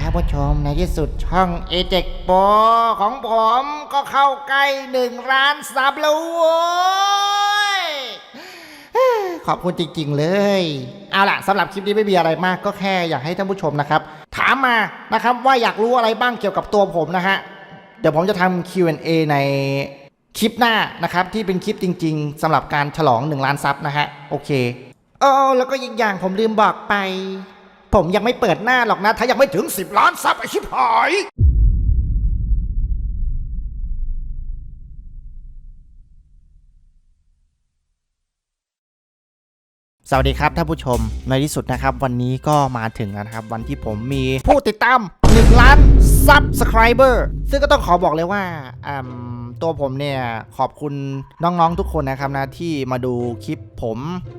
ท่านผู้ชมในที่สุดช่องเอเจกโปของผมก็เข้าใกล้หนึ่งล้านซับแล้วโว้ยขอบคุณจริงๆเลย เอาล่ะสำหรับคลิปนี้ไม่มีอะไรมากก็แค่อยากให้ท่านผู้ชมนะครับ ถามมานะครับว่าอยากรู้อะไรบ้างเกี่ยวกับตัวผมนะฮะ เดี๋ยวผมจะทำ Q&A ในคลิปหน้านะครับที่เป็นคลิปจริง ๆสำหรับการฉลอง 1 ล้านซับนะฮะโอเคเออแล้วก็อีกอย่างผมลืมบอกไป ผมยังไม่เปิดหน้าหรอกนะ ถ้ายังไม่ถึง 10 ล้านซับไอชิบหายสวัสดีครับท่านผู้ชมในที่สุดนะครับ วันนี้ก็มาถึงนะครับ วันที่ผมมีผู้ติดตาม1ล้าน ซับสไครเบอร์ซึ่งก็ต้องขอบอกเลยว่าอืมตัวผมเนี่ยขอบคุณน้องๆทุกคนนะครับนะที่มาดูคลิปผม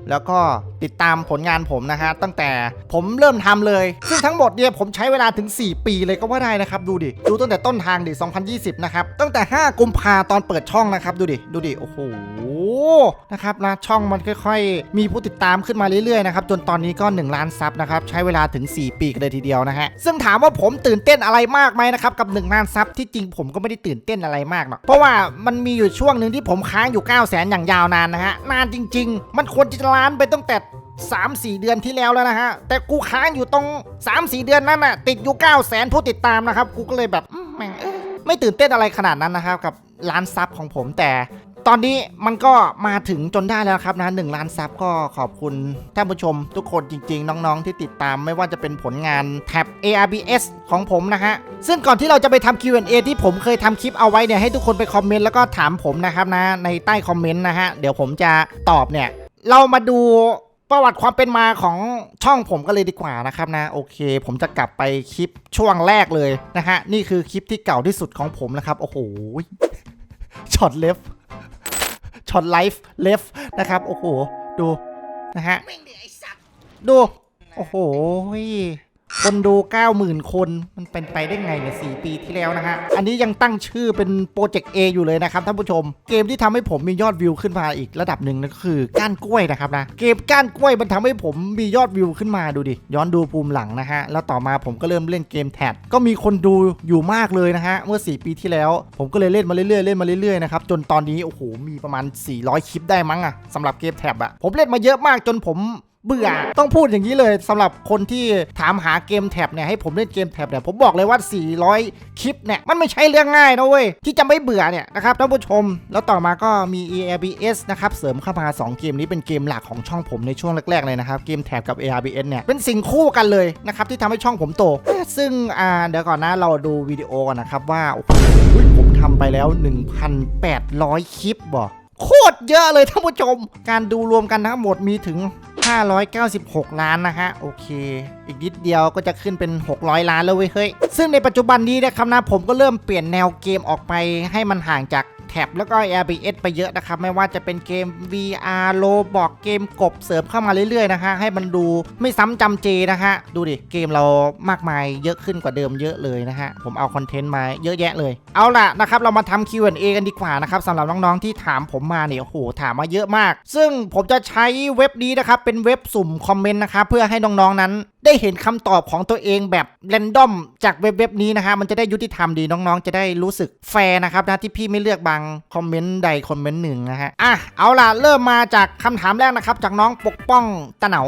แล้วก็ติดตามผลงานผมนะฮะตั้งแต่ผมเริ่มทำเลย ซึ่งทั้งหมดเนี่ยผมใช้เวลาถึง 4 ปีเลยก็ว่าได้นะครับ ดูดิ ดูตั้งแต่ต้นทางดิ 2020 นะครับ ตั้งแต่ 5 กุมภาตอนเปิดช่องนะครับ ดูดิ ดูดิ โอ้โหนะครับนะช่องมันค่อยๆ มีผู้ติดตามขึ้นมาเรื่อยๆนะครับจนตอนนี้ก็1ล้านซับนะครับใช้เวลาถึง 4 ปีกันเลยทีเดียวนะฮะซึ่งถามว่าผมตื่นเต้นอะไรมากไหมนะครับกับ1ล้านซับที่จริงผมก็ไม่ได้ตื่นเต้นอะไรมากหรอกเพราะว่ามันมีอยู่ช่วงหนึ่งที่ผมค้างอยู่9 0 0 0 0 0อย่างยาวนานนะฮะนานจริง ๆ มันควรจะล้านไปตั้งแต่3-4เดือนที่แล้วแล้วนะฮะ แต่กูค้างอยู่ตรง3-4เดือนนั้นน่ะ ติดอยู่9 0 0 0 0 0ผู้ติดตามนะครับ กูก็เลยแบบแม่งไม่ตื่นเต้นอะไรขนาดนั้นนะครับ กับล้านซับของผมแต่ ตอนนี้มันก็มาถึงจนได้แล้วครับนะหนึ่งล้านซับก็ขอบคุณท่านผู้ชมทุกคนจริง ๆ น้องๆที่ติดตามไม่ว่าจะเป็นผลงานแท็บ ARBS ของผมนะฮะ ซึ่งก่อนที่เราจะไปทำ Q&A ที่ผมเคยทำคลิปเอาไว้เนี่ยให้ทุกคนไปคอมเมนต์แล้วก็ถามผมนะครับนะในใต้คอมเมนต์นะฮะ เดี๋ยวผมจะตอบเนี่ย เรามาดูประวัติความเป็นมาของช่องผมกันเลยดีกว่านะครับนะโอเค ผมจะกลับไปคลิปช่วงแรกเลยนะฮะนี่คือคลิปที่เก่าที่สุดของผมนะครับโอ้โหช็อตเล็บ ช็อตไลฟ์เลฟนะครับ โอ้โห ดู นะฮะ ดู โอ้โห คนดู 90,000 คน มันเป็นไปได้ไงเนี่ย4ปีที่แล้วนะฮะ อันนี้ยังตั้งชื่อเป็นโปรเจกต์ A อยู่เลยนะครับท่านผู้ชม เกมที่ทำให้ผมมียอดวิวขึ้นมาอีกระดับหนึ่งนั่นก็คือก้านกล้วยนะครับนะ เกมก้านกล้วยมันทำให้ผมมียอดวิวขึ้นมาดูดิ ย้อนดูภูมิหลังนะฮะ แล้วต่อมาผมก็เริ่มเล่นเกมแท็ดก็มีคนดูอยู่มากเลยนะฮะ เมื่อ 4 ปีที่แล้ว ผมก็เลยเล่นมาเรื่อยๆ เล่นมาเรื่อยๆ นะครับ จนตอนนี้ โอ้โห มีประมาณ 400 คลิปได้มั้งอะสำหรับเกมแท็บอะผมเล่นมาเยอะมากจนผม เบื่อ ต้องพูดอย่างนี้เลยสำหรับคนที่ถามหาเกมแท็บเนี่ยให้ผมเล่นเกมแท็บเนี่ยผมบอกเลยว่า 400 คลิปเนี่ยมันไม่ใช่เรื่องง่ายนะเว้ยที่จะไม่เบื่อเนี่ยนะครับท่านผู้ชม แล้วต่อมาก็มี ARBS นะครับเสริมเข้ามา 2 เกมนี้เป็นเกมหลักของช่องผมในช่วงแรกๆเลยนะครับเกมแท็บกับ ARBS เนี่ยเป็นสิ่งคู่กันเลยนะครับที่ทำให้ช่องผมโต ซึ่งอ่าเดี๋ยวก่อนนะเราดูวิดีโอก่อนนะครับว่าผมทำไปแล้ว 1,800 คลิปบ่โคตรเยอะเลยท่านผู้ชม การดูรวมกันทั้งหมดมีถึง 596 ล้านนะฮะ โอเค อีกนิดเดียวก็จะขึ้นเป็น 600 ล้านแล้วเว้ยเฮ้ย ซึ่งในปัจจุบันนี้นะครับนะผมก็เริ่มเปลี่ยนแนวเกมออกไปให้มันห่างจาก แท็บแล้วก็ RBS ไปเยอะนะครับ ไม่ว่าจะเป็นเกม VR โลบอกเกมกบเสริมเข้ามาเรื่อยๆนะฮะให้มันดูไม่ซ้ำจำเจนะฮะดูดิเกมเรามากมายเยอะขึ้นกว่าเดิมเยอะเลยนะฮะผมเอาคอนเทนต์มาเยอะแยะเลย เอาล่ะนะครับเรามาทำ Q&A กันดีกว่านะครับสำหรับน้องๆที่ถามผมมาเนี่ยโอ้โหถามมาเยอะมาก ซึ่งผมจะใช้เว็บนี้นะครับเป็นเว็บสุ่มคอมเมนต์นะครับเพื่อให้น้องๆนั้น ได้เห็นคำตอบของตัวเองแบบเรนดอมจากเว็บเว็บนี้นะฮะมันจะได้ยุติธรรมดีน้องๆ จะได้รู้สึกแฟร์นะครับนะที่พี่ไม่เลือกบางคอมเมนต์ใดคอมเมนต์หนึ่งนะฮะอะเอาล่ะเริ่มมาจากคำถามแรกนะครับ จากน้องปกป้องตะเหนา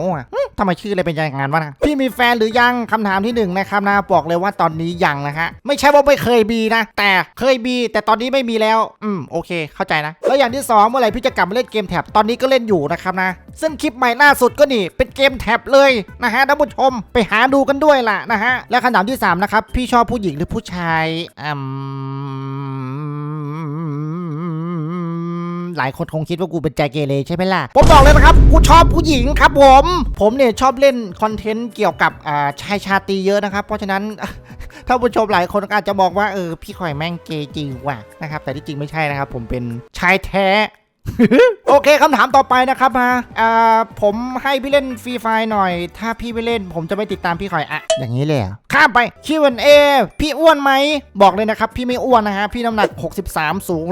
ทำไมชื่ออะไรเป็นอย่างนั้นวะนะพี่มีแฟนหรือยังคำถามที่หนึ่งนะครับนะบอกเลยว่าตอนนี้ยังนะฮะไม่ใช่ว่าไม่เคยมีนะ แต่เคยมีแต่ตอนนี้ไม่มีแล้ว อืมโอเค เข้าใจนะแล้วอย่างที่สองเมื่อไหร่พี่จะกลับมาเล่นเกมแท็บตอนนี้ก็เล่นอยู่นะครับนะซึ่งคลิปใหม่ล่าสุดก็นี่เป็นเกมแท็บเลยนะฮะท่านผู้ชมไปหาดูกันด้วยล่ะนะฮะ และคำถามที่ 3 นะครับ พี่ชอบผู้หญิงหรือผู้ชายอืมหลายคนคงคิดว่ากูเป็นใจเกเรใช่ไหมล่ะ ผมบอกเลยนะครับกูชอบผู้หญิงครับผม ผมเนี่ยชอบเล่นคอนเทนต์เกี่ยวกับอ่าชายชาตรีเยอะนะครับ เพราะฉะนั้นท่านผู้ชมหลายคนอาจจะบอกว่าเออพี่ข่อยแม่งเกย์จริงว่ะนะครับ แต่ที่จริงไม่ใช่นะครับ ผมเป็นชายแท้ โอเคคำถามต่อไปนะครับมาอ่าผมให้พี่เล่นฟรีไฟหน่อย ถ้าพี่ไม่เล่น ผมจะไม่ติดตามพี่ข่อยอะอย่างนี้เลยเหรอข้ามไป Q&A พี่อ้วนไหม บอกเลยนะครับ พี่ไม่อ้วนนะฮะ พี่น้ำหนัก 63 สูง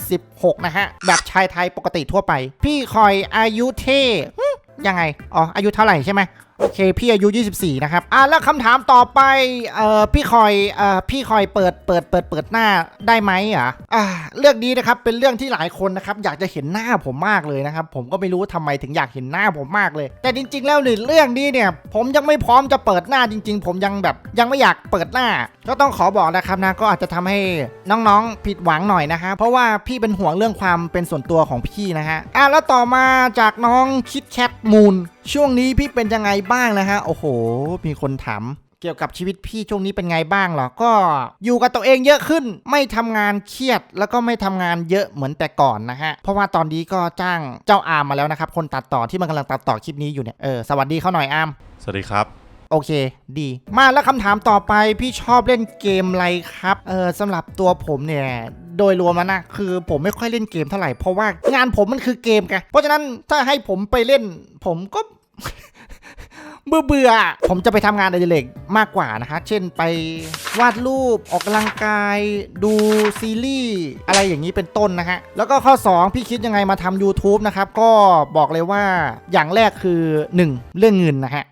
176 นะฮะ แบบชายไทยปกติทั่วไป พี่คอยอายุเท่หึยังไง อ๋อ อายุเท่าไหร่ใช่ไหมโอเค พี่อายุ 24 นะครับ อะแล้วคำถามต่อไป เอ่อ พี่คอย เอ่อ พี่คอยเปิด เปิด เปิด เปิดหน้าได้ไหมอะ อ่า เรื่องนี้นะครับ เป็นเรื่องที่หลายคนนะครับ อยากจะเห็นหน้าผมมากเลยนะครับ ผมก็ไม่รู้ทำไมถึงอยากเห็นหน้าผมมากเลย แต่จริง ๆ แล้วในเรื่องนี้เนี่ย ผมยังไม่พร้อมจะเปิดหน้าจริง ๆ ผมยังแบบ ยังไม่อยากเปิดหน้า ก็ต้องขอบอกนะครับนะ ก็อาจจะทำให้น้องๆ ผิดหวังหน่อยนะฮะ เพราะว่าพี่เป็นห่วงเรื่องความเป็นส่วนตัวของพี่นะฮะ อะแล้วต่อมาจากน้องคิดแคทมูน ช่วงนี้พี่เป็นยังไงบ้างนะฮะ โอ้โห มีคนถามเกี่ยวกับชีวิตพี่ช่วงนี้เป็นไงบ้างเหรอ ก็อยู่กับตัวเองเยอะขึ้น ไม่ทำงานเครียด แล้วก็ไม่ทำงานเยอะเหมือนแต่ก่อนนะฮะ เพราะว่าตอนนี้ก็จ้างเจ้าอาร์มมาแล้วนะครับ คนตัดต่อที่มันกำลังตัดต่อคลิปนี้อยู่เนี่ย เออ สวัสดีเขาหน่อยอาร์มสวัสดีครับโอเค ดี มาแล้วคำถามต่อไปพี่ชอบเล่นเกมอะไรครับ เออสำหรับตัวผมเนี่ยโดยรวมแล้วนะ คือผมไม่ค่อยเล่นเกมเท่าไหร่ เพราะว่างานผมมันคือเกมไงเพราะฉะนั้นถ้าให้ผมไปเล่น ผมก็ เบื่อเบื่อๆผมจะไปทำงานอดิเรกมากกว่านะคะ เช่นไปวาดรูปออกกำลังกาย ดูซีรีส์อะไรอย่างนี้เป็นต้นนะฮะ แล้วก็ข้อ 2 พี่คิดยังไงมาทำ YouTube นะครับ ก็บอกเลยว่าอย่างแรกคือ 1 เรื่องเงินนะฮะ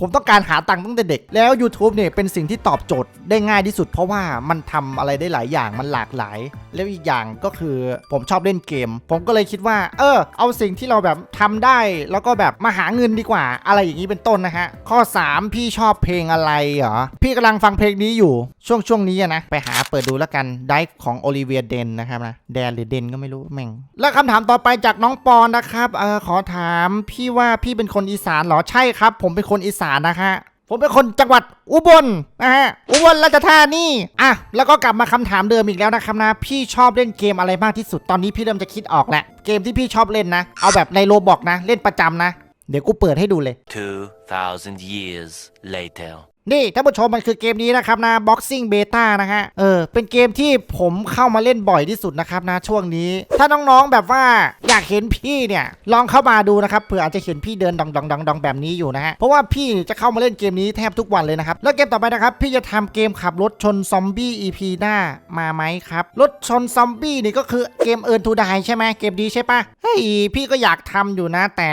ผมต้องการหาตังค์ตั้งแต่เด็ก แล้ว YouTube เนี่ยเป็นสิ่งที่ตอบโจทย์ได้ง่ายที่สุด เพราะว่ามันทำอะไรได้หลายอย่างมันหลากหลาย แล้วอีกอย่างก็คือผมชอบเล่นเกม ผมก็เลยคิดว่า เออ เอาสิ่งที่เราแบบทำได้ แล้วก็แบบมาหาเงินดีกว่า อะไรอย่างนี้เป็นต้นนะฮะ ข้อ 3 พี่ชอบเพลงอะไรเหรอ พี่กำลังฟังเพลงนี้อยู่ช่วงช่วงนี้นะ ไปหาเปิดดูแล้วกันได้ของโอลิเวียเดนนะครับนะแดนหรือเดนก็ไม่รู้แม่ง แล้วคำถามต่อไปจากน้องปอนนะครับเออขอถามพี่ว่าพี่เป็นคนอีสานเหรอใช่ครับ ผมเป็นคนอีสานนะฮะผมเป็นคนจังหวัดอุบลนะฮะอุบลราชธานีอะแล้วก็กลับมาคำถามเดิมอีกแล้วนะครับนะพี่ชอบเล่นเกมอะไรมากที่สุดตอนนี้พี่เริ่มจะคิดออกแล้วเกมที่พี่ชอบเล่นนะ เอาแบบในโรบอกนะ เล่นประจำนะ เดี๋ยวกูเปิดให้ดูเลย2,000 years later. นี่ท่านผู้ชมมันคือเกมนี้นะครับนะ Boxing Beta นะฮะ เออ เป็นเกมที่ผมเข้ามาเล่นบ่อยที่สุดนะครับนะช่วงนี้ ถ้าน้องๆแบบว่าอยากเห็นพี่เนี่ย ลองเข้ามาดูนะครับเผื่ออาจจะเห็นพี่เดินดองดองดองดองแบบนี้อยู่นะฮะ เพราะว่าพี่จะเข้ามาเล่นเกมนี้แทบทุกวันเลยนะครับ แล้วเกมต่อไปนะครับ พี่จะทำเกมขับรถชนซอมบี้ EP หน้ามาไหมครับ รถชนซอมบี้นี่ก็คือเกมเอิร์นทูไดใช่ไหมเกมดีใช่ปะเฮ้ยพี่ก็อยากทำอยู่นะแต่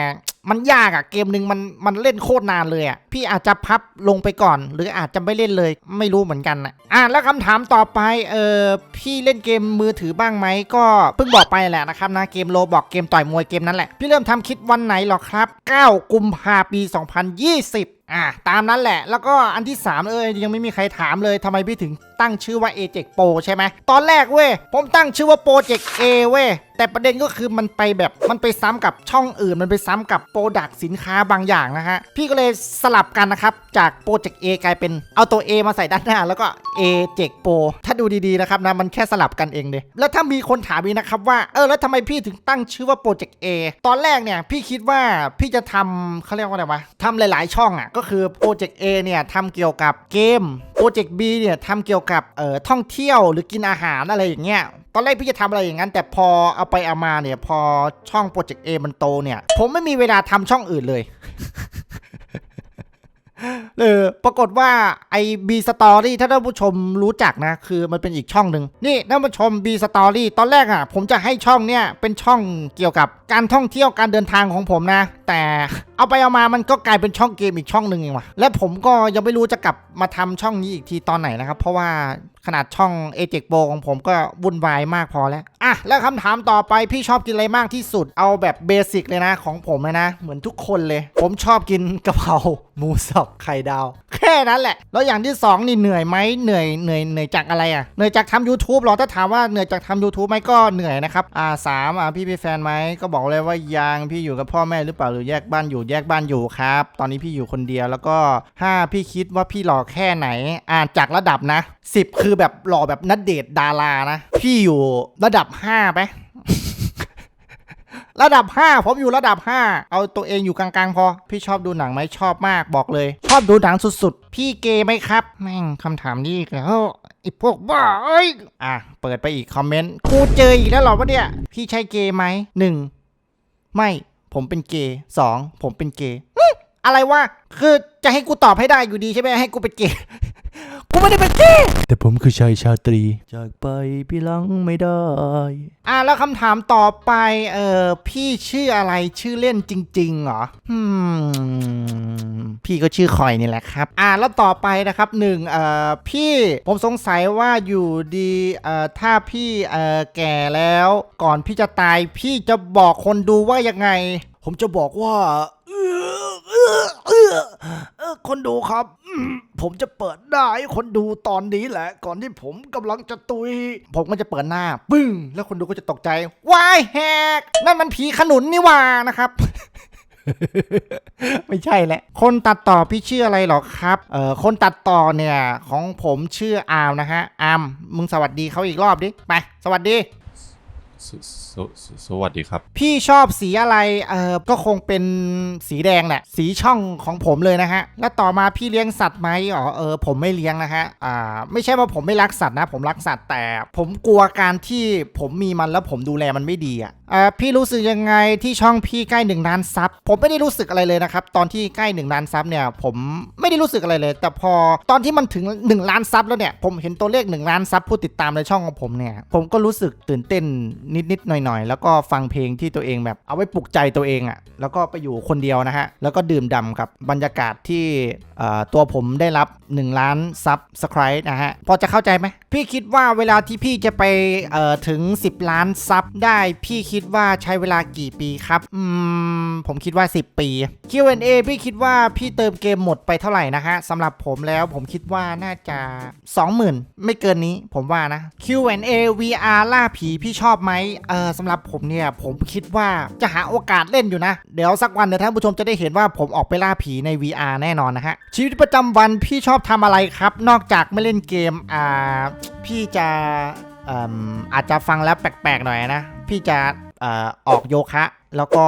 มันยากอะเกมหนึ่งมันมันเล่นโคตรนานเลยอะพี่อาจจะพับลงไปก่อน หรืออาจจะไม่เล่นเลย ไม่รู้เหมือนกันอะอะแล้วคำถามต่อไปเออพี่เล่นเกมมือถือบ้างไหมก็เพิ่งบอกไปแหละนะครับนะเกมโลบอกเกมต่อยมวยเกมนั้นแหละพี่เริ่มทำคลิปวันไหนหรอครับ 9 กุมภาปี 2020 อะตามนั้นแหละ แล้วก็อันที่ 3 เออยังไม่มีใครถามเลยทำไมพี่ถึงตั้งชื่อว่า a j e c Pro ใช่ไหม ตอนแรกเว้ย ผมตั้งชื่อว่า Project A เว้ย แต่ประเด็นก็คือมันไปแบบมันไปซ้ำกับช่องอื่น มันไปซ้ำกับโปรดักสินค้าบางอย่างนะฮะ พี่ก็เลยสลับกันนะครับ จาก Project A กลายเป็นเอาตัว A มาใส่ด้านหน้า แล้วก็ A j e c Pro ถ้าดูดีๆนะครับนะมันแค่สลับกันเองเลยแล้วถ้ามีคนถามอีกนะครับว่าเออแล้วทำไมพี่ถึงตั้งชื่อว่า Project A ตอนแรกเนี่ยพี่คิดว่าพี่จะทำเขาเรียกว่าอะไรวะทำหลาย ๆ ช่องอะก็คือ Project A เนี่ยทำเกี่ยวกับเกมโปรเจกต์ B เนี่ยทำเกี่ยวกับเอ่อท่องเที่ยวหรือกินอาหารอะไรอย่างเงี้ยตอนแรกพี่จะทำอะไรอย่างนั้น แต่พอเอาไปเอามาเนี่ย พอช่องโปรเจกต์ A มันโตเนี่ย ผมไม่มีเวลาทำช่องอื่นเลยเออปรากฏว่าไอ้ B Story ถ้าท่านผู้ชมรู้จักนะ คือมันเป็นอีกช่องหนึ่งนี่ท่านผู้ชม B Story ตอนแรกอะ ผมจะให้ช่องเนี่ยเป็นช่องเกี่ยวกับ การท่องเที่ยวการเดินทางของผมนะ แต่เอาไปเอามามันก็กลายเป็นช่องเกมอีกช่องหนึ่งเองว่ะและผมก็ยังไม่รู้จะกลับมาทำช่องนี้อีกทีตอนไหนนะครับ เพราะว่าขนาดช่อง a j e c Pro ของผมก็วุ่นวายมากพอแล้วอะแล้วคำถามต่อไปพี่ชอบกินอะไรมากที่สุดเอาแบบเบสิกเลยนะของผมนะ เหมือนทุกคนเลย ผมชอบกินกะเพราหมูสับไข่ดาว แค่นั้นแหละ แล้วอย่างที่สองนี่เหนื่อยไหมเหนื่อยเหนื่อยเหนื่อยจากอะไรอะเหนื่อยจากทำ YouTube หรอถ้าถามว่าเหนื่อยจากทำ YouTube ไหมก็เหนื่อยนะครับอ่าสามอ่าพี่เป็นแฟนไหมก็บอกอกเลยว่ายังพี่อยู่กับพ่อแม่หรือเปล่าหรือแยกบ้านอยู่แยกบ้านอยู่ครับ ตอนนี้พี่อยู่คนเดียวแล้วก็ห้าพี่คิดว่าพี่หล่อแค่ไหน อ่านจากระดับนะสิบคือแบบหล่อแบบนัดเดทดารานะ พี่อยู่ระดับห้าไประดับ 5 ผมอยู่ระดับ 5 เอาตัวเองอยู่กลางๆ พอ พี่ชอบดูหนังไหมชอบมากบอกเลย ชอบดูหนังสุดๆ พี่เกย์ไหมครับ แม่งคำถามนี้อีกแล้วไอ้พวกบ้าเอ้ย อะ เปิดไปอีกคอมเมนต์ กูเจออีกแล้วหรอวะเนี่ย พี่ใช่เกย์ไหมหนึ่ง ไม่ผมเป็นเกย์สองผมเป็นเกย์อื้ออะไรวะคือจะให้กูตอบให้ได้อยู่ดีใช่ไหมให้กูเป็นเกย์กูไม่ได้เป็นกี้แต่ผมคือชายชาตรี จากไปพี่ลังไม่ได้ อะแล้วคำถามต่อไป เออพี่ชื่ออะไรชื่อเล่นจริงๆเหรอ อืม พี่ก็ชื่อคอยนี่แหละครับ อะแล้วต่อไปนะครับหนึ่งเอ่อพี่ผมสงสัยว่าอยู่ดีเอ่อถ้าพี่เอ่อแก่แล้วก่อนพี่จะตายพี่จะบอกคนดูว่ายังไง ผมจะบอกว่าเออเออเออเออคนดูครับอืมผมจะเปิดหน้าให้คนดูตอนนี้แหละ ก่อนที่ผมกำลังจะตุย ผมก็จะเปิดหน้า ปึ้ง แล้วคนดูก็จะตกใจวายแหกนั่นมันผีขนุนนี่หว่านะครับ ไม่ใช่แหละ คนตัดต่อพี่ชื่ออะไรหรอครับ เอ่อ คนตัดต่อเนี่ยของผมชื่ออามนะฮะ อามมึงสวัสดีเขาอีกรอบดิ ไป สวัสดี สสสสวัสดีครับ พี่ชอบสีอะไร เออก็คงเป็นสีแดงแหละ สีช่องของผมเลยนะฮะ แล้วต่อมาพี่เลี้ยงสัตว์ไหมอ๋อ เออ ผมไม่เลี้ยงนะฮะ อ่า ไม่ใช่ว่าผมไม่รักสัตว์นะ ผมรักสัตว์แต่ ผมกลัวการที่ผมมีมันแล้วผมดูแลมันไม่ดีอะ อ่าพี่รู้สึกยังไงที่ช่องพี่ใกล้หนึ่งล้านซับผมไม่ได้รู้สึกอะไรเลยนะครับตอนที่ใกล้หนึ่งล้านซับเนี่ยผมไม่ได้รู้สึกอะไรเลย แต่พอตอนที่มันถึงหนึ่งล้านซับแล้วเนี่ยผมเห็นตัวเลขหนึ่งล้านซับผู้ติดตามในช่องของผมเนี่ยผมก็รู้สึกตื่นเต้นนิดๆหน่อยๆ แล้วก็ฟังเพลงที่ตัวเองแบบเอาไว้ปลุกใจตัวเองอะ่ะแล้วก็ไปอยู่คนเดียวนะฮะแล้วก็ดื่มด่ำกับบรรยากาศที่ตัวผมได้รับ 1 ล้านซับสไครต์นะฮะพอจะเข้าใจไหมพี่คิดว่าเวลาที่พี่จะไปถึง 10 ล้านซับได้พี่คิดว่าใช้เวลากี่ปีครับ อืม ผมคิดว่า 10 ปี Q&A พี่คิดว่าพี่เติมเกมหมดไปเท่าไหร่นะฮะสำหรับผมแล้วผมคิดว่าน่าจะ 20,000 ไม่เกินนี้ผมว่านะ Q&A VR ล่าผีพี่ชอบไหมเออสำหรับผมเนี่ย ผมคิดว่าจะหาโอกาสเล่นอยู่นะ เดี๋ยวสักวันเดี๋ยวท่านผู้ชมจะได้เห็นว่าผมออกไปล่าผีใน VR แน่นอนนะฮะ ชีวิตประจำวันพี่ชอบทำอะไรครับ นอกจากไม่เล่นเกมอ่าพี่จะเอิ่มอาจจะฟังแล้วแปลกๆหน่อยนะ พี่จะ ออกโยคะ แล้วก็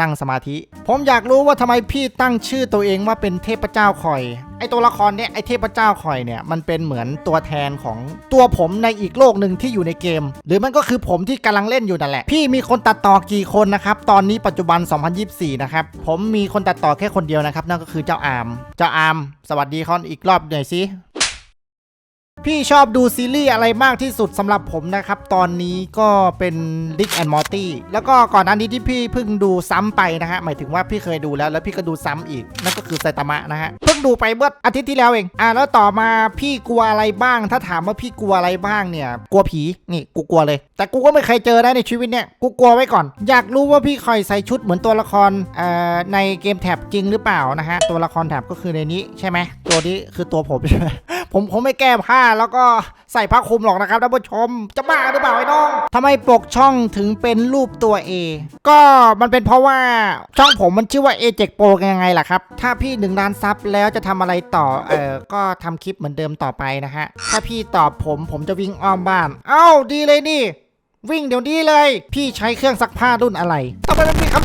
นั่งสมาธิ ผมอยากรู้ว่าทำไมพี่ตั้งชื่อตัวเองว่าเป็นเทพเจ้าคอย ไอตัวละครเนี่ยไอเทพเจ้าคอยเนี่ยมันเป็นเหมือนตัวแทนของตัวผมในอีกโลกหนึ่งที่อยู่ในเกม หรือมันก็คือผมที่กำลังเล่นอยู่นั่นแหละ พี่มีคนตัดต่อกี่คนนะครับ ตอนนี้ปัจจุบัน 2024 นะครับ ผมมีคนตัดต่อแค่คนเดียวนะครับ นั่นก็คือเจ้าอาม เจ้าอาม สวัสดีคอนอีกรอบหน่อยสิ พี่ชอบดูซีรีส์อะไรมากที่สุดสำหรับผมนะครับ ตอนนี้ก็เป็น Rick and Morty แล้วก็ก่อนหน้านี้ที่พี่เพิ่งดูซ้ำไปนะฮะ หมายถึงว่าพี่เคยดูแล้วแล้วพี่ก็ดูซ้ำอีก นั่นก็คือไซตามะนะฮะ เพิ่งดูไปเมื่ออาทิตย์ที่แล้วเอง อ่าแล้วต่อมาพี่กลัวอะไรบ้าง ถ้าถามว่าพี่กลัวอะไรบ้างเนี่ย กลัวผีนี่กูกลัวเลย แต่กูก็ไม่เคยเจอนะในชีวิตเนี่ยกูกลัวไว้ก่อน อยากรู้ว่าพี่คอยใส่ชุดเหมือนตัวละครเอ่อในเกมแท็บจริงหรือเปล่านะฮะตัวละครแท็บก็คือในนี้ใช่ไหมตัวนี้คือตัวผมใช่ไหมผมคงไม่แก้ผ้าแล้วก็ใส่ผ้าคลุมหรอกนะครับท่านผู้ชม จะบ้าหรือเปล่าไอ้น้องทำไมปกช่องถึงเป็นรูปตัว A ก็มันเป็นเพราะว่าช่องผมมันชื่อว่า a j e c Pro ยังไงล่ะครับ ถ้าพี่หนึ่งล้านซับแล้วจะทำอะไรต่อ เออก็ทำคลิปเหมือนเดิมต่อไปนะฮะ ถ้าพี่ตอบผมผมจะวิ่งอ้อมบ้าน เอ้าดีเลยนี่ วิ่งเดี๋ยวนี้เลย พี่ใช้เครื่องซักผ้ารุ่นอะไรทำไมมันมีค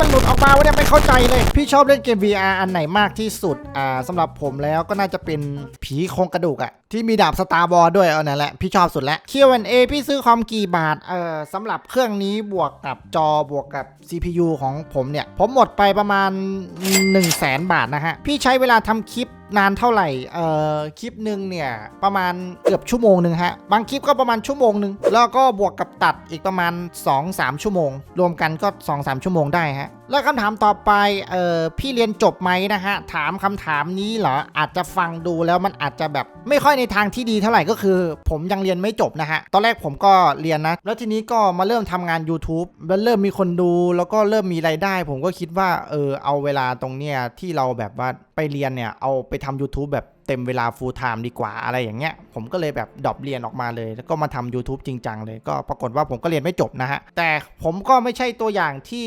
มันหลุดออกมาวะเนี่ยไม่เข้าใจเลย พี่ชอบเล่นเกม VR อันไหนมากที่สุด อ่าสำหรับผมแล้วก็น่าจะเป็นผีโครงกระดูกอะที่มีดาบสตาร์บอลด้วยเอานั่นแหละพี่ชอบสุดแล้ว Q&A พี่ซื้อคอมกี่บาท เอ่อสำหรับเครื่องนี้บวกกับจอบวกกับ CPU ของผมเนี่ย ผมหมดไปประมาณ 1 0 0 0 0แสนบาทนะฮะ พี่ใช้เวลาทำคลิป นานเท่าไหร่ เอ่อ คลิปหนึ่งเนี่ย ประมาณเกือบชั่วโมงหนึ่งฮะ บางคลิปก็ประมาณชั่วโมงหนึ่งแล้วก็บวกกับตัดอีกประมาณ 2-3 ชั่วโมง รวมกันก็ 2-3 ชั่วโมงได้ฮะ แล้วคำถามต่อไป เอ่อพี่เรียนจบไหมนะฮะ ถามคำถามนี้เหรอ อาจจะฟังดูแล้วมันอาจจะแบบ ไม่ค่อยในทางที่ดีเท่าไหร่ก็คือ ผมยังเรียนไม่จบนะฮะ ตอนแรกผมก็เรียนนะ แล้วทีนี้ก็มาเริ่มทำงาน YouTube แล้วเริ่มมีคนดู แล้วก็เริ่มมีรายได้ ผมก็คิดว่า เออ เอาเวลาตรงเนี้ยที่เราแบบว่าไปเรียนเนี่ย เอาไปทำ YouTube แบบ เต็มเวลา full time ดีกว่าอะไรอย่างเงี้ย ผมก็เลยแบบดรอปเรียนออกมาเลย แล้วก็มาทำ YouTube จริงจังเลย ก็ปรากฏว่าผมก็เรียนไม่จบนะฮะ แต่ผมก็ไม่ใช่ตัวอย่างที่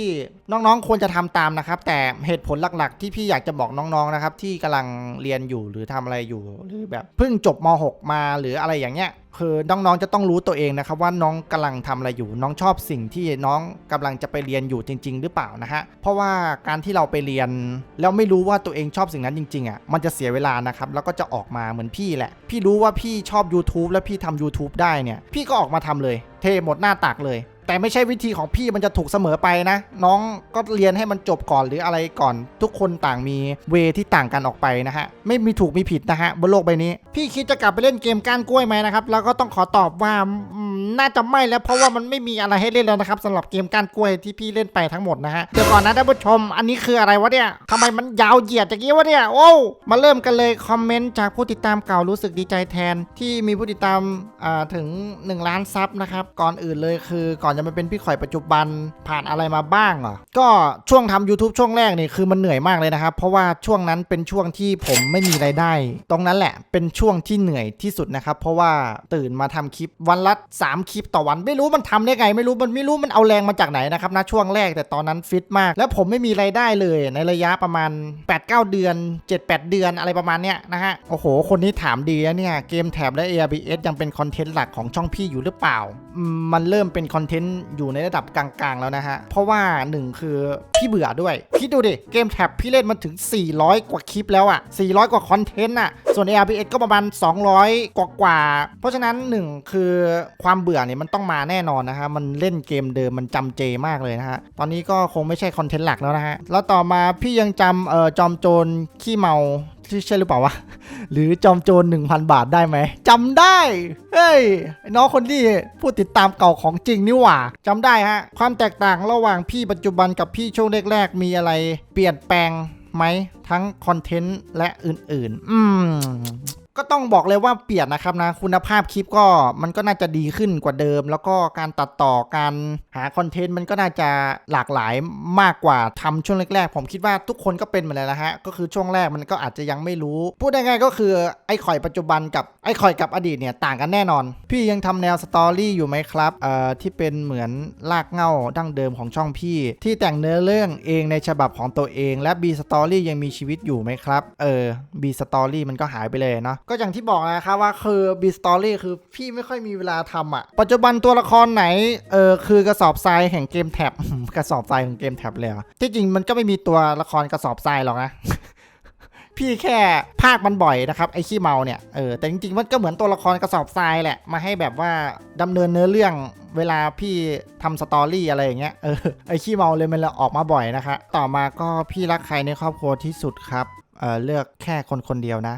น้องๆควรจะทำตามนะครับ แต่เหตุผลหลักๆ ที่พี่อยากจะบอกน้องๆนะครับที่กำลังเรียนอยู่หรือทำอะไรอยู่หรือแบบเพิ่งจบม .6 มาหรืออะไรอย่างเงี้ย คือน้องๆจะต้องรู้ตัวเองนะครับว่าน้องกำลังทำอะไรอยู่ น้องชอบสิ่งที่น้องกำลังจะไปเรียนอยู่จริง ๆ หรือเปล่านะฮะเพราะว่าการที่เราไปเรียน แล้วไม่รู้ว่าตัวเองชอบสิ่งนั้นจริงๆอะมันจะเสียเวลานะครับแล้วก็จะออกมาเหมือนพี่แหละ พี่รู้ว่าพี่ชอบ YouTube แล้วพี่ทำ YouTube ได้เนี่ยพี่ก็ออกมาทำเลย เทหมดหน้าตักเลย แต่ไม่ใช่วิธีของพี่มันจะถูกเสมอไปนะ น้องก็เรียนให้มันจบก่อนหรืออะไรก่อน ทุกคนต่างมีเวที่ต่างกันออกไปนะฮะ ไม่มีถูกมีผิดนะฮะบนโลกใบนี้ พี่คิดจะกลับไปเล่นเกมก้านกล้วยไหมนะครับ แล้วก็ต้องขอตอบว่าอืมน่าจะไม่แล้วเพราะว่ามันไม่มีอะไรให้เล่นแล้วนะครับสำหรับเกมก้านกล้วยที่พี่เล่นไปทั้งหมดนะฮะเดี๋ยวก่อนนะท่านผู้ชม อันนี้คืออะไรวะเนี่ยทำไมมันยาวเหยียดอย่างนี้วะเนี่ยโอ้วมาเริ่มกันเลยคอมเมนต์จากผู้ติดตามเก่ารู้สึกดีใจแทน ที่มีผู้ติดตามอ่าถึง1ล้านซับนะครับก่อนอื่นเลยคือก่อนจะมาเป็นพี่ข่อยปัจจุบันผ่านอะไรมาบ้างเหรอก็ช่วงทำ YouTube ช่วงแรกนี่คือมันเหนื่อยมากเลยนะครับ เพราะว่าช่วงนั้นเป็นช่วงที่ผมไม่มีไรายได้ ตรงนั้นแหละเป็นช่วงที่เหนื่อยที่สุดนะครับ เพราะว่าตื่นมาทำคลิปวันละ3คลิปต่อวัน ไม่รู้มันทำได้ไง ไม่รู้มันไม่รู้มันเอาแรงมาจากไหนนะครับนะช่วงแรกแต่ตอนนั้นฟิตมาก แล้วผมไม่มีไรายได้เลยในระยะประมาณ 8-9 เดือน 7-8 เดือนอะไรประมาณเนี้ยนะฮะโอ้โห คนนี้ถามดีนะเนี่ยเกมแถบและ ARBS ยังเป็นคอนเทนต์หลักของช่องพี่อยู่หรือเปล่ามมันเริ่มเป็นคอนเทนต์อยู่ในระดับกลางๆ แล้วนะฮะ เพราะว่าหนึ่งคือพี่เบื่อด้วย คิดดูดิ เกมแถบพี่เล่นมันถึง 400 กว่าคลิปแล้วอะ400 กว่าคอนเทนต์อะส่วน ARBS ก็ประมาณ 200 กว่ากว่า เพราะฉะนั้นหนึ่งคือความเบื่อเนี่ยมันต้องมาแน่นอนนะฮะ มันเล่นเกมเดิมมันจำเจมากเลยนะฮะ ตอนนี้ก็คงไม่ใช่คอนเทนต์หลักแล้วนะฮะ แล้วต่อมาพี่ยังจำเอ่อจอมโจรขี้เมา ใช่หรือเปล่าวะ หรือจอมโจร1,000 บาทได้ไหมจำได้ เฮ้ยน้องคนนี้ผู้ติดตามเก่าของจริงนี่หว่าจำได้ฮะ ความแตกต่างระหว่างพี่ปัจจุบันกับพี่ช่วงแรกๆ มีอะไรเปลี่ยนแปลงไหมทั้งคอนเทนต์และอื่นๆ อืม ก็ต้องบอกเลยว่าเปลี่ยนนะครับนะคุณภาพคลิปก็มันก็น่าจะดีขึ้นกว่าเดิม แล้วก็การตัดต่อการหาคอนเทนต์มันก็น่าจะหลากหลายมากกว่าทำช่วงแรกๆ ผมคิดว่าทุกคนก็เป็นเหมือนกันนะฮะก็คือช่วงแรกมันก็อาจจะยังไม่รู้ พูดได้ไงายๆก็คือไอ้ข่อยปัจจุบันกับไอ้ข่อยกับอดีตเนี่ยต่างกันแน่นอน พี่ยังทำแนวสตอรี่อยู่ไหมครับเอ่อที่เป็นเหมือนลากเง้าดั้งเดิมของช่องพี่ ที่แต่งเนื้อเรื่องเองในฉบับของตัวเองและ B Story ยังมีชีวิตอยู่ไหมครับเออ B Story มันก็หายไปเลยเนาะก็อย่างที่บอกนะครับว่าคือ B Story คือพี่ไม่ค่อยมีเวลาทำอะ ปัจจุบันตัวละครไหน เออคือกระสอบทรายแห่งเกมแท็บ กระสอบทรายของเกมแท็บเลยที่จริงมันก็ไม่มีตัวละครกระสอบทรายหรอกนะพี่แค่ภาคมันบ่อยนะครับไอ้ขี้เมาเนี่ยเออแต่จริงๆมันก็เหมือนตัวละครกระสอบทรายแหละมาให้แบบว่าดำเนินเนื้อเรื่องเวลาพี่ทำสตอรี่อะไรอย่างเงี้ยเออไอ้ขี้เมาเลยมันเลยออกมาบ่อยนะคะ ต่อมาก็พี่รักใครในครอบครัวที่สุดครับเออเลือกแค่คนคนเดียวนะ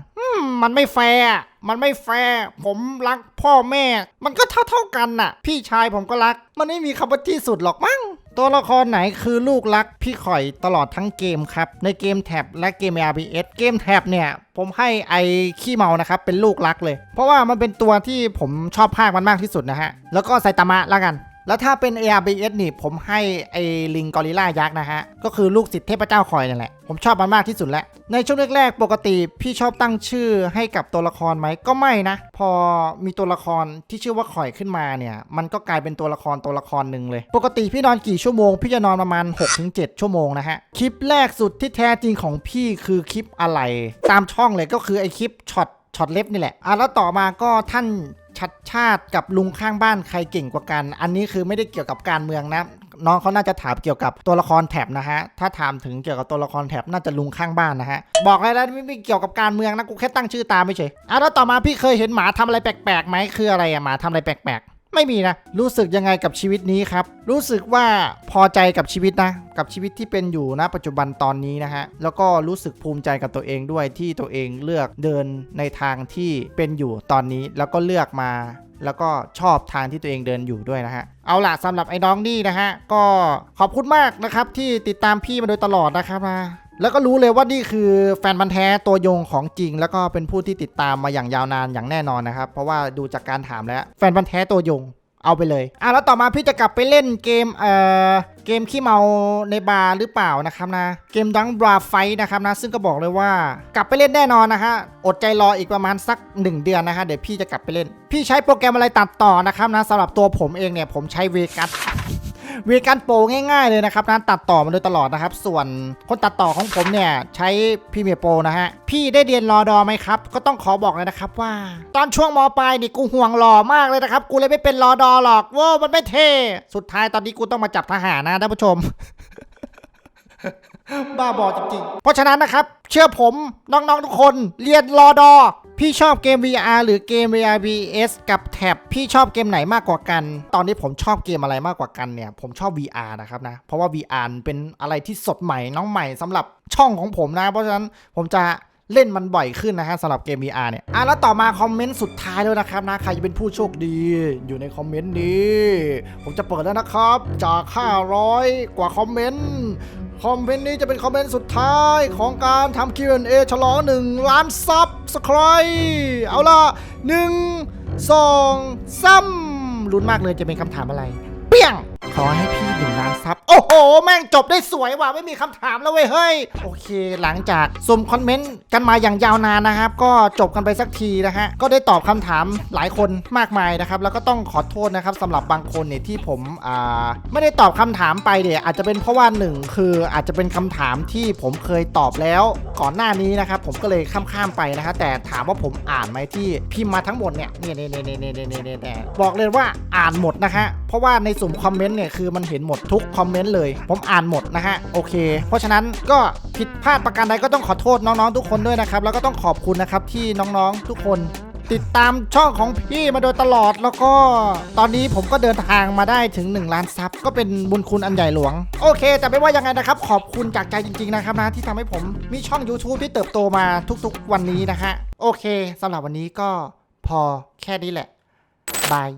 มันไม่แฟร์มันไม่แฟร์ผมรักพ่อแม่ มันก็เท่าเท่ากันน่ะ พี่ชายผมก็รัก มันไม่มีคำว่าที่สุดหรอกมั้งตัวละครไหนคือลูกรักพี่ข่อยตลอดทั้งเกมครับ ในเกมแท็บและเกม RPS เกมแท็บเนี่ย ผมให้ไอขี้เมานะครับ เป็นลูกรักเลย เพราะว่ามันเป็นตัวที่ผมชอบภาคมันมากที่สุดนะฮะ แล้วก็ไซตามะละกัน แล้วถ้าเป็น ARBS นี่ผมให้ไอ้ลิงกอริลลายักษ์นะฮะ ก็คือลูกศิษย์เทพเจ้าคอยนั่นแหละ ผมชอบมันมากที่สุดแล้ว ในช่วงแรกๆ ปกติพี่ชอบตั้งชื่อให้กับตัวละครไหมก็ไม่นะ พอมีตัวละครที่ชื่อว่าข่อยขึ้นมาเนี่ย มันก็กลายเป็นตัวละครตัวละครหนึ่งเลย ปกติพี่นอนกี่ชั่วโมง พี่จะนอนประมาณ 6-7 ชั่วโมงนะฮะ คลิปแรกสุดที่แท้จริงของพี่คือคลิปอะไร ตามช่องเลยก็คือไอคลิปช็อตช็อตเล็บนี่แหละอะแล้วต่อมาก็ท่าน ชัดชาติกับลุงข้างบ้านใครเก่งกว่ากัน อันนี้คือไม่ได้เกี่ยวกับการเมืองนะ น้องเขาน่าจะถามเกี่ยวกับตัวละครแถบนะฮะ ถ้าถามถึงเกี่ยวกับตัวละครแถบน่าจะลุงข้างบ้านนะฮะ บอกเลยนะไม่ไม่เกี่ยวกับการเมืองนะ กูแค่ตั้งชื่อตามไม่เฉยอะแล้วต่อมาพี่เคยเห็นหมาทำอะไรแปลกๆไหมคืออะไรอะหมาทำอะไรแปลกๆ ไม่มีนะ รู้สึกยังไงกับชีวิตนี้ครับ รู้สึกว่าพอใจกับชีวิตนะ กับชีวิตที่เป็นอยู่ณปัจจุบันตอนนี้นะฮะ แล้วก็รู้สึกภูมิใจกับตัวเองด้วยที่ตัวเองเลือกเดินในทางที่เป็นอยู่ตอนนี้ แล้วก็เลือกมา แล้วก็ชอบทางที่ตัวเองเดินอยู่ด้วยนะฮะ เอาล่ะสำหรับไอ้น้องนี่นะฮะ ก็ขอบคุณมากนะครับที่ติดตามพี่มาโดยตลอดนะครับนะ แล้วก็รู้เลยว่านี่คือแฟนบันธุ์แท้ตัวยงของจริง แล้วก็เป็นผู้ที่ติดตามมาอย่างยาวนานอย่างแน่นอนนะครับ เพราะว่าดูจากการถามแล้วแฟนบันธุ์แท้ตัวยงเอาไปเลยอะแล้วต่อมาพี่จะกลับไปเล่นเกมเอ่อเกมขี้เมาในบาร์หรือเปล่านะครับนะ เกมดังบราไฟนะครับนะ ซึ่งก็บอกเลยว่ากลับไปเล่นแน่นอนนะฮะอดใจรออีกประมาณสัก 1 เดือนนะฮะเดี๋ยวพี่จะกลับไปเล่น พี่ใช้โปรแกรมอะไรตัดต่อนะครับนะสำหรับตัวผมเองเนี่ยผมใช้เวกัส วีการโปรง่ายๆเลยนะครับนะตัดต่อมาโดยตลอดนะครับ ส่วนคนตัดต่อของผมเนี่ยใช้พี่เมียโปรนะฮะ พี่ได้เรียนรอดอไหมครับ ก็ต้องขอบอกเลยนะครับว่า ตอนช่วงมปลายนี่กูห่วงหล่อมากเลยนะครับ กูเลยไม่เป็นรอดอหรอกโว้ามันไม่เท่ สุดท้ายตอนนี้กูต้องมาจับทหารนะท่านผู้ชม บ้าบอจริงๆ เพราะฉะนั้นนะครับ เชื่อผมน้องๆทุกคนเรียนรอดอ พี่ชอบเกม VR หรือเกม VRBS กับแท็บพี่ชอบเกมไหนมากกว่ากัน ตอนนี้ผมชอบเกมอะไรมากกว่ากันเนี่ย ผมชอบ VR นะครับนะ เพราะว่า VR เป็นอะไรที่สดใหม่น้องใหม่สำหรับช่องของผมนะ เพราะฉะนั้นผมจะเล่นมันบ่อยขึ้นนะฮะสำหรับเกม VR เนี่ย อะแล้วต่อมาคอมเมนต์สุดท้ายแล้วนะครับนะใครจะเป็นผู้โชคดีอยู่ในคอมเมนต์นี้ ผมจะเปิดแล้วนะครับ จาก 500 กว่าคอมเมนต์ คอมเมนต์นี้จะเป็นคอมเมนต์สุดท้ายของการทำ Q&A ฉลอง1 ล้านซับสไครเอาล่ะ 1 2 3ลุ้นมากเลยจะเป็นคำถามอะไร เปี้ยง ขอให้พี่หนึ่งานซับ โอ้โห แม่งจบได้สวยว่ะ ไม่มีคำถามแล้วเว้ย เฮ้ย โอเค หลังจากสุ่มคอมเมนต์กันมาอย่างยาวนานนะครับ ก็จบกันไปสักทีนะฮะ ก็ได้ตอบคำถามหลายคนมากมายนะครับ แล้วก็ต้องขอโทษนะครับสำหรับบางคนเนี่ยที่ผมอ่าไม่ได้ตอบคำถามไปเดี๋ยอาจจะเป็นเพราะว่าหนึ่งคืออาจจะเป็นคำถามที่ผมเคยตอบแล้ว ก่อนหน้านี้นะครับผมก็เลยข้ามๆไปนะฮะแต่ถามว่าผมอ่านไหมที่พิมพ์มาทั้งหมดเนี่ยเนี่ยเนี่ยเนี่ยเนี่ยเนี่ยเนี่ยบอกเลยว่าอ่านหมดนะฮะเพราะว่าในสุ่มคอมเมนต์เนี่ยคือมันเห็นหมดทุกุกคอมเมนต์เลย ผมอ่านหมดนะฮะโอเค เพราะฉะนั้นก็ผิดพลาดประการใดก็ต้องขอโทษน้องๆทุกคนด้วยนะครับ แล้วก็ต้องขอบคุณนะครับที่น้องๆทุกคนติดตามช่องของพี่มาโดยตลอดแล้วก็ตอนนี้ผมก็เดินทางมาได้ถึง 1 ล้านซับก็เป็นบุญคุณอันใหญ่หลวง โอเค แต่ไม่ว่ายังไงนะครับ ขอบคุณจากใจจริง ๆ นะครับนะ ที่ทำให้ผมมีช่อง YouTube ที่เติบโตมาทุกๆวันนี้นะฮะ โอเคสำหรับวันนี้ก็พอแค่นี้แหละ บาย